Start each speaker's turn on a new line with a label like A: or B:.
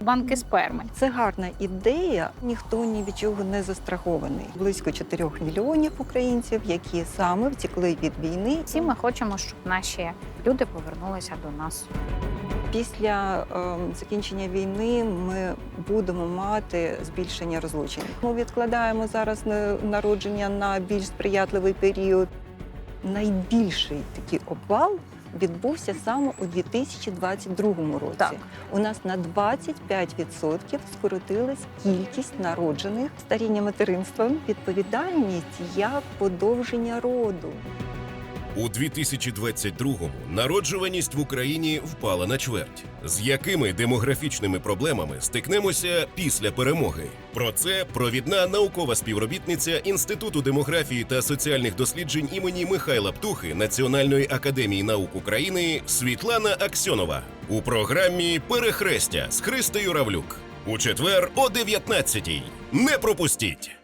A: банки сперми.
B: Це гарна ідея. Ніхто ні від чого не застрахований. Близько 4 мільйонів українців, які саме втекли від війни.
A: Всі ми хочемо, щоб наші люди повернулися до нас.
B: Після ем, закінчення війни ми будемо мати збільшення розлучень. Ми відкладаємо зараз народження на більш сприятливий період. Найбільший такий обвал відбувся саме у 2022 році.
A: Так.
B: У нас на 25% скоротилась кількість народжених старіння материнства, відповідальність як подовження роду.
C: У 2022-му народжуваність в Україні впала на чверть. З якими демографічними проблемами стикнемося після перемоги? Про це провідна наукова співробітниця Інституту демографії та соціальних досліджень імені Михайла Птухи Національної академії наук України Світлана Аксьонова у програмі Перехрестя з Христею Равлюк у четвер о 19-й. Не пропустіть!